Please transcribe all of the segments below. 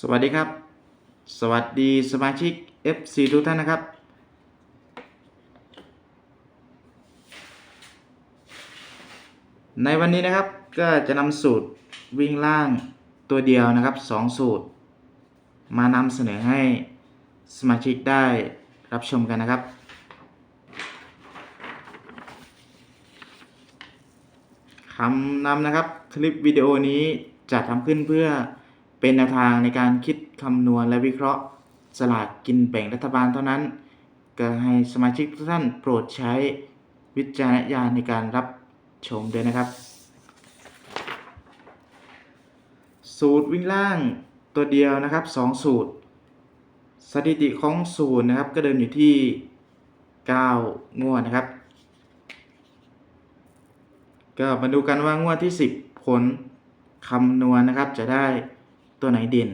สวัสดีครับ สวัสดีสมาชิก FC ทุกท่านนะครับ ในวันนี้นะครับก็จะนำสูตรวิ่งล่างตัวเดียวนะครับ2สูตร มานำเสนอให้สมาชิกได้รับชมกันนะครับ คำนำนะครับคลิปวิดีโอนี้จะทำขึ้นเพื่อ เป็นแนวทางในการคิดคำนวณและวิเคราะห์สลากกินแบ่งรัฐบาลเท่านั้น ก็ให้สมาชิกทุกท่านโปรดใช้วิจารณญาณในการรับชมด้วยนะครับ สูตรวิ่งล่างตัวเดียวนะครับ 2 สูตร สถิติของสูตรนะครับ ก็เดินอยู่ที่ 9 งวดนะครับ ก็มาดูกันว่างวดที่ 10 ผลคำนวณนะครับจะได้ ตัวไหนเด่น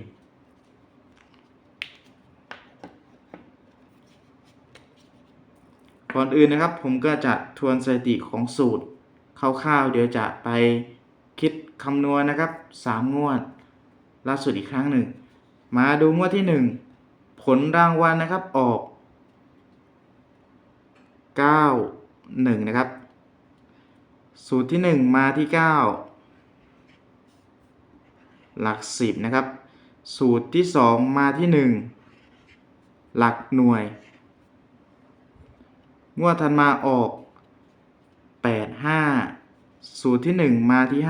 ก่อนอื่นนะครับผมก็จะทวนสถิติของสูตรคร่าวๆเดี๋ยวจะไปคิดคำนวณนะครับ 3 งวดล่าสุดอีกครั้งหนึ่ง มาดูงวดที่ 1 ผลรางวัลนะครับออก 9 1 นะครับ สูตรที่ 1 มาที่ 9 หลัก 10 นะครับ สูตรที่ 2 มาที่ 1 หลักหน่วย งวดถัดมาออก 8 5 สูตรที่ 1 มาที่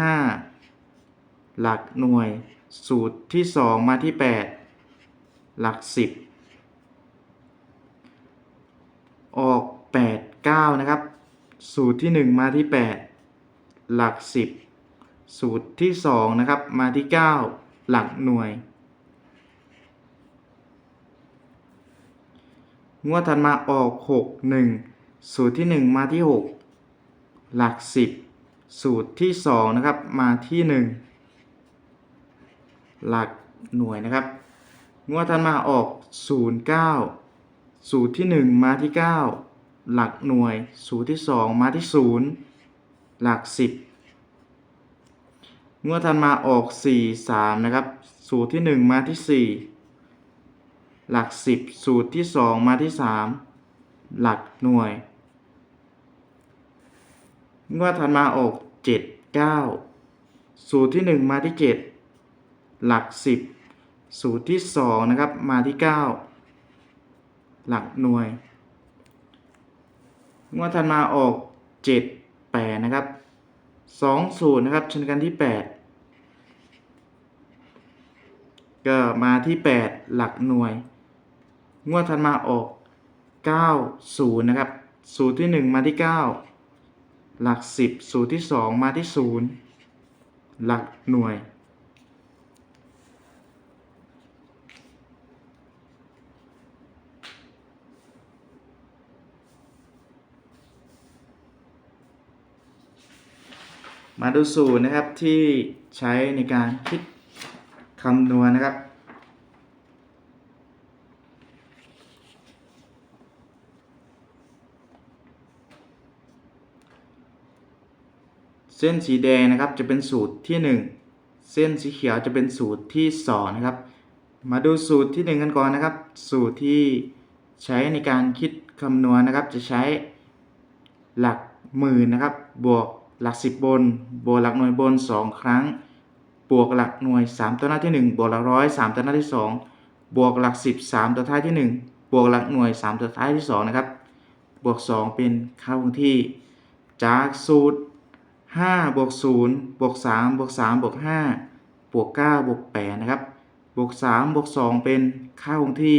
5 หลักหน่วย สูตรที่ 2 มาที่ 8 หลัก 10 ออก 8 9 นะครับ สูตรที่ 1 มาที่ 8 หลัก 10 สูตรที่2นะครับมาที่ 9 หลักหน่วย งวดถัดมาออก 6 1 สูตรที่ 1 มาที่ 6 หลัก 10 สูตรที่2นะครับมาที่ 1 หลักหน่วยนะครับ งวดถัดมาออก 0 9 สูตรที่ 1 มาที่ 9 หลักหน่วย สูตรที่ 2 มาที่ 0 หลัก 10 งวดถัดมาออก 4 3 นะครับ สูตรที่ 1 มาที่ 4 หลัก 10 สูตรที่ 2 มาที่ 3 หลักหน่วย งวดถัดมาออก 7 9 สูตรที่ 1 มาที่ 7 หลัก 10 สูตรที่ 2 นะครับ มาที่ 9 หลักหน่วย งวดถัดมาออก 7 8 นะครับ 2สูตรนะครับชนกันที่8ก็มาที่ 8 หลักหน่วย งวดถัดมาออก 9 0 นะครับ สูตรที่ 1 มาที่ 9 หลัก 10 สูตรที่ 2 มาที่ 0 หลักหน่วย มาดูสูตรนะครับที่ใช้ในการคิดคำนวณนะครับ เส้นสีแดงนะครับจะเป็นสูตรที่ 1 เส้นสีเขียวจะเป็นสูตรที่ 2 นะครับ มาดูสูตรที่ 1 กันก่อนนะครับ สูตรที่ใช้ในการคิดคำนวณนะครับจะใช้หลักหมื่นนะครับบวก หลัก 10 บน บวกหลักหน่วยบน 2 ครั้ง บวกหลักหน่วย 3 ตัวหน้าที่ 1 บวกหลักร้อย3ตัวหน้าที่ 2 บวกหลัก 10 3 ตัวท้ายที่ 1 บวกหลักหน่วย 3 ตัวท้ายที่ 2 นะครับ บวก 2 เป็นค่าคงที่ จากสูตร 5 บวก 0 บวก 3 บวก 3 บวก 5 บวก 9 บวก 8 นะครับ บวก 3 บวก 2 เป็นค่าคงที่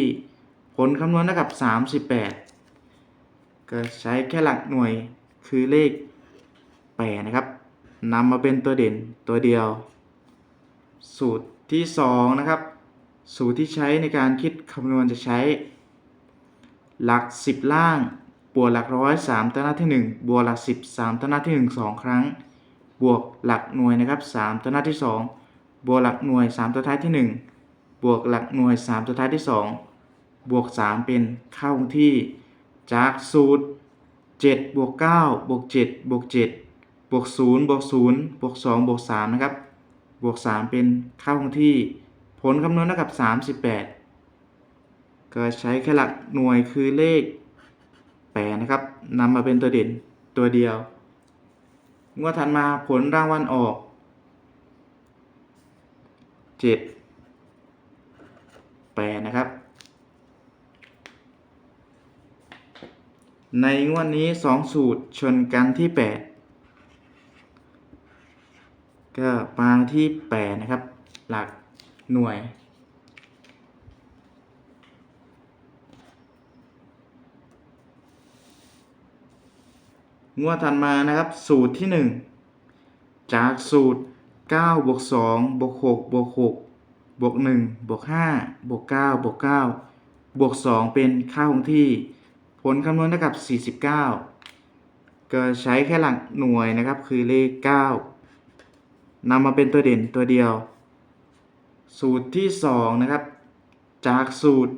ผลคำนวณเท่ากับ 38 ก็ใช้แค่หลักหน่วยคือเลข 8นะครับนำมาเป็นตัวเด่นตัวเดียว สูตรที่2นะครับสูตรที่ใช้ในการคิดคำนวณจะใช้ หลัก 10 ล่าง บวกหลักร้อยสามตัวหน้าที่ 1 บวกหลัก 10 3ตัวหน้าที่ 1 2 ครั้ง บวกหลักหน่วยนะครับ3ตัวหน้าที่ 2 บวกหลักหน่วย 3 ตัวท้ายที่ 1 บวกหลักหน่วย 3 ตัวท้ายที่ 2 บวก 3 เป็นเข้าที่ จากสูตร 7 บวก 9 บวก 7 บวก 7 บวก0บวก0บวก2บวก3นะครับ บวก 3 เป็นเข้าคงที่ผผลคำนวณเท่ากับ 38 ก็ใช้แค่หลักหน่วยคือเลข8นะครับนำมาเป็นตัวเด่นตัวเดียวงวดถัดมาผลรางวัลออก 7 8 นะครับ ในงวดนี้ 2 สูตรชนกันที่ 8 ก็มาที่8นะครับ หลักหน่วย งวดถัดมานะครับ สูตรที่1จากสูตร9บวก2บวก6บวก6บวก1บวก5บวก9บวก9บวก2เป็นค่าคงที่ ผลคำนวณเท่ากับ49ก็ใช้แค่หลักหน่วยนะครับ คือเลข9 นำมาเป็นตัวเด่นตัวเดียว สูตรที่ 2 นะครับ จากสูตร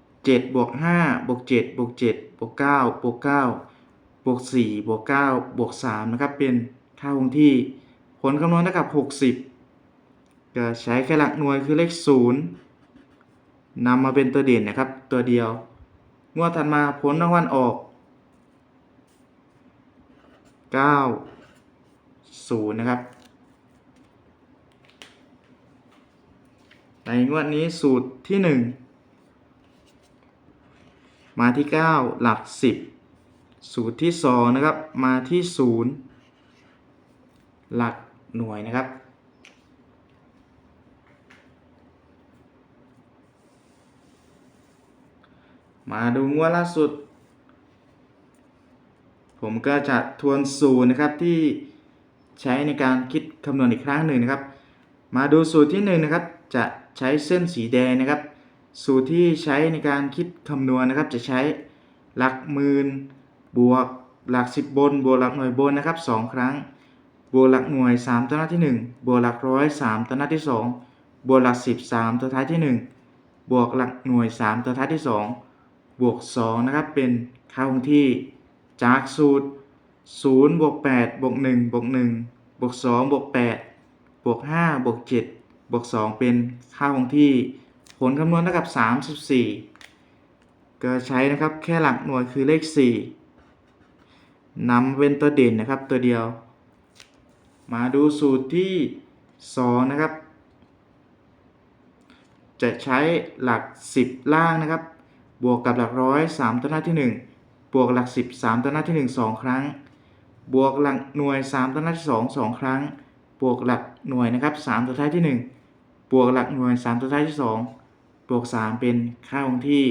7 บวก 5 บวก 7 บวก 7 บวก 9 บวก 9 บวก 4 บวก 9 บวก 3 นะครับ เป็นค่าคงที่ ผลคำนวณเท่ากับ 60 ก็ใช้แค่หลักหน่วยคือเลข 0นำมาเป็นตัวเด่นนะครับ ตัวเดียว งวดถัดมาผลรางวัลออก 9 0 นะครับ ในงวดนี้สูตรที่ 1 มาที่ 9 หลัก 10 สูตรที่ 2 นะครับ มาที่ 0 หลักหน่วยนะครับ มาดูงวดล่าสุด ผมก็จะทวนสูตรนะครับที่ใช้ในการคิดคำนวณอีกครั้งหนึ่งนะครับ มาดูสูตรที่ 1นงนะครับจะ ใช้เส้นสีแดงนะครับ สูตรที่ใช้ในการคิดคำนวณนะครับ จะใช้หลักหมื่นบวกหลักสิบบน บวกหลักหน่วยบนนะครับสองครั้ง บวกหลักหน่วย 3 ตัวหน้าที่ 1 บวกหลักร้อย3ตัวหน้าที่ 2 บวกหลัก 10 3 ตัวท้ายที่ 1 บวกหลักหน่วย 3 ตัวท้ายที่ 2 บวก 2 นะครับ เป็นค่าคงที่ จากสูตร 0 บวก 8 บวก 1 บวก 1 บวก 2 บวก 8 บวก 5 บวก 7 บวก 2 เป็นค่าคงที่ ผลคำนวณเท่ากับ 34 ก็ใช้นะครับแค่หลักหน่วยคือเลข 4นำเป็นตัวเด่นนะครับตัวเดียว มาดูสูตรที่ 2 นะครับ จะใช้หลัก 10 ล่างนะครับ บวกกับหลักร้อย3ตัวหน้าที่ 1 บวกหลัก 10 3ตัวหน้าที่ 1 2 ครั้ง บวกหลักหน่วย 3ตัวหน้าที่ 2 2 ครั้งบวกหลักหน่วยนะครับ3ตัวท้ายที่ 1 บวกหลักหน่วย3ตัวท้ายที่2บวก3เป็นค่าคงที่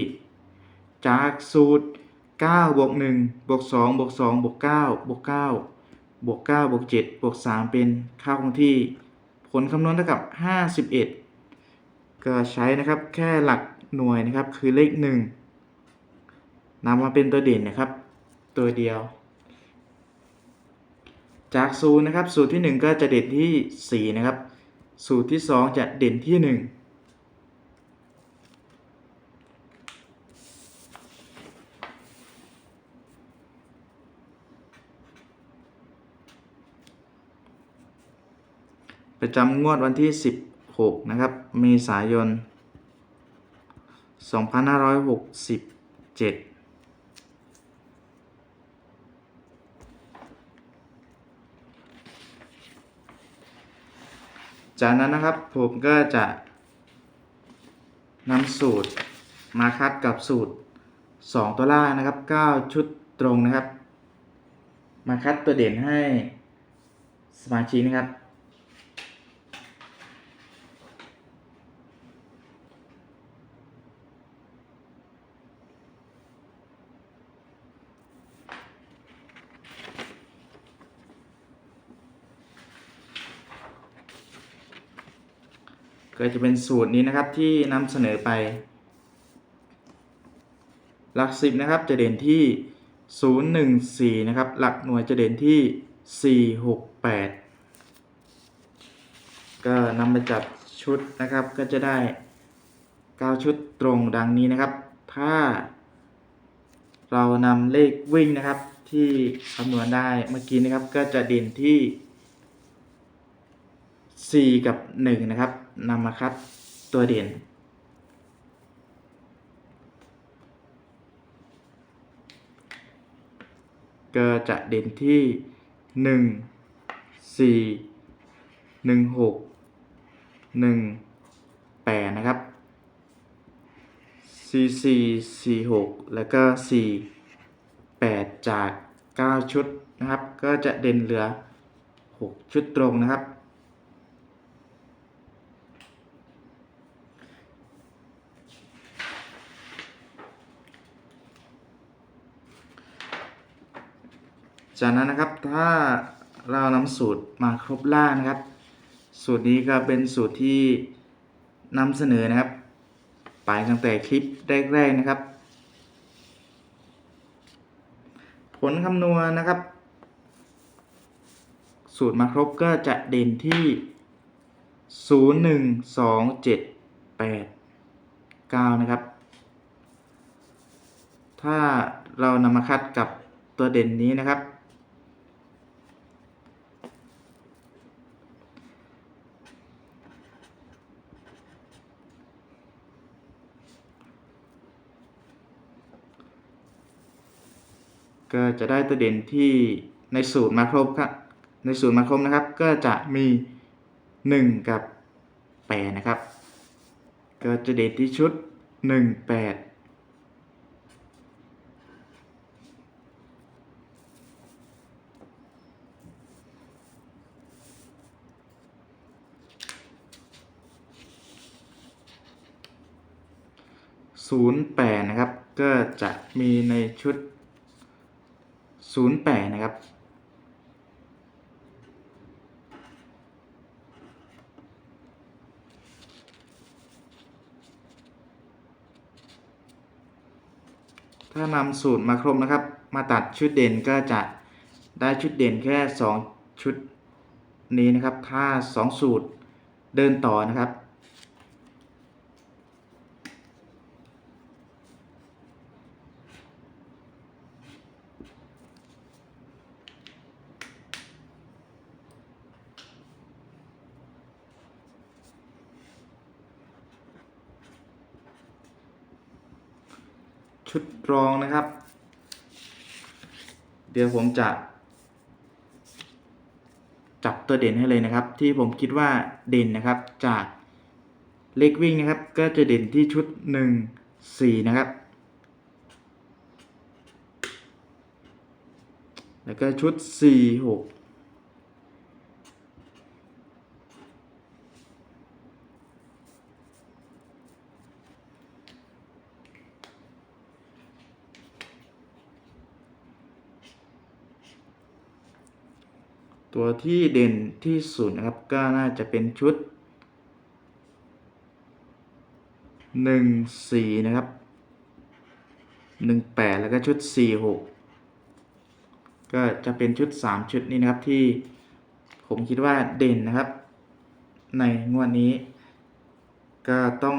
จากสูตร9บวก1บวก2บวก2บวก9บวก9บวก9บวก7บวก3เป็นค่าคงที่ ผลคำนวณเท่ากับ51ก็ใช้นะครับแค่หลักหน่วยนะครับคือเลข1นำมาเป็นตัวเด่นนะครับ ตัวเดียว จากสูตรนะครับ สูตรที่ 1 ก็จะเด่นที่ 4 นะครับ สูตรที่ 2 จะเด่นที่ 1 ประจำงวดวันที่ 16 นะครับ เมษายน 2567 จากนั้นนะครับผมก็จะนำสูตรมาคัดกับสูตร 2 ตัวล่างนะครับ 9 ชุดตรงนะครับ มาคัดตัวเด่นให้สมาชิกนะครับ ก็จะเป็นสูตรนี้นะครับที่นำเสนอไป หลักสิบนะครับจะเด่นที่ 014 นะครับ หลักหน่วยจะเด่นที่ 468 ก็นำไปจับชุดนะครับก็จะได้ 9 ชุดตรงดังนี้นะครับ ถ้า เรานำเลขวิ่งนะครับที่คำนวณได้เมื่อกี้นะครับก็จะเด่นที่ 4 กับ 1 นะครับ นำมาคัดตัวเด่น ก็จะเด่นที่หนึ่งสี่หนึ่งหกหนึ่งแปดนะครับสี่สี่สี่หกแล้วก็สี่แปดจากเก้าชุดนะครับ ก็จะเด่นเหลือหกชุดตรงนะครับ จากนั้นนะครับถ้าเรานำสูตรมาครบล่างนะครับ สูตรนี้ก็เป็นสูตรที่นำเสนอนะครับ ไปตั้งแต่คลิปแรกๆนะครับ ผลคำนวณนะครับ สูตรมาครบก็จะเด่นที่ 0 1 2 7 8 9 นะครับ ถ้าเรานำมาคัดกับตัวเด่นนี้นะครับ ก็จะได้ตัวเด่นที่ในสูตรมาครบครับในสูตรมาครบนะครับ ก็จะมี 1 กับ8นะครับ ก็จะเด่นที่ชุด 1 8ศูนย์แปดนะครับ ก็จะมีในชุด ศูนย์แปดนะครับถ้านำสูตรมาครบนะครับ มาตัดชุดเด่นก็จะได้ชุดเด่นแค่ 2 ชุดนี้นะครับ ถ้า 2 สูตรเดินต่อนะครับ ชุดรองนะครับ เดี๋ยวผมจะ จับตัวเด่นให้เลยนะครับ ที่ผมคิดว่าเด่นนะครับจากเลขวิ่งนะครับ ก็จะเด่นที่ชุด 1 4 นะครับ แล้วก็ชุด 4 6 ตัวที่เด่นที่สุดนะครับก็น่าจะเป็นชุด 1 4 นะครับ 1 8 แล้วก็ชุด 4 6 ก็จะเป็นชุด 3 ชุดนี้นะครับที่ผมคิดว่าเด่นนะครับ ในงวดนี้ ก็ต้อง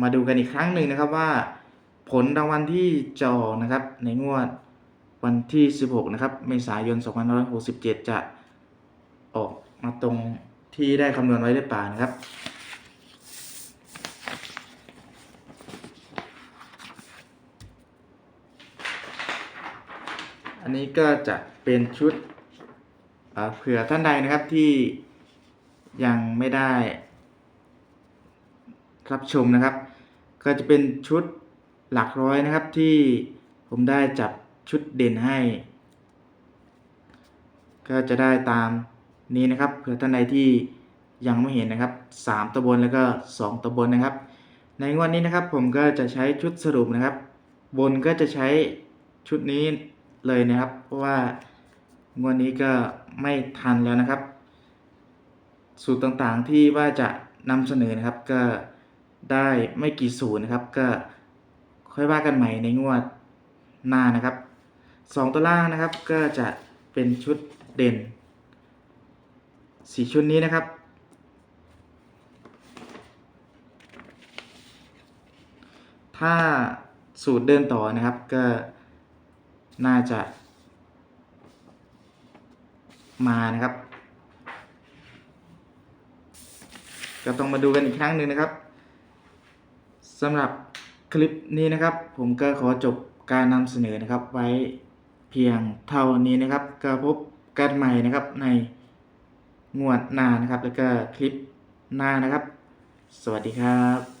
มาดูกันอีกครั้งหนึ่งนะครับว่า ผลรางวัลที่จะออกนะครับในงวดวันที่ 16 นะครับ เมษายน 2567 จะ ออกมาตรงที่ได้คำนวณไว้หรือเปล่านะครับ อันนี้ก็จะเป็นชุดเเผื่อท่านใดนะครับที่ยังไม่ได้ รับชมนะครับ ก็จะเป็นชุดหลักร้อยนะครับที่ผมได้จับชุดเด่นให้ ก็จะได้ตาม นี้นะครับเผื่อท่านใดที่ยังไม่เห็นนะครับ 3ตัวบนแล้วก็ 2ตัวบนนะครับ ในงวดนี้นะครับผมก็จะใช้ชุดสรุปนะครับ บนก็จะใช้ชุดนี้เลยนะครับ เพราะว่างวดนี้ก็ไม่ทันแล้วนะครับ สูตรต่างๆที่ว่าจะนำเสนอนะครับก็ได้ไม่กี่สูตรนะครับ ก็ค่อยว่ากันใหม่ในงวดหน้านะครับสองตัวล่างนะครับก็จะเป็นชุดเด่น สีชุดนี้นะครับ ถ้าสูตรเดินต่อนะครับก็น่าจะ มานะครับ ก็ต้องมาดูกันอีกครั้งหนึ่งนะครับสำหรับคลิปนี้นะครับ ผมก็ขอจบการนำเสนอนะครับไว้เพียงเท่านี้นะครับก็พบกันใหม่นะครับใน งวดหน้านะครับ แล้วก็คลิปหน้านะครับ สวัสดีครับ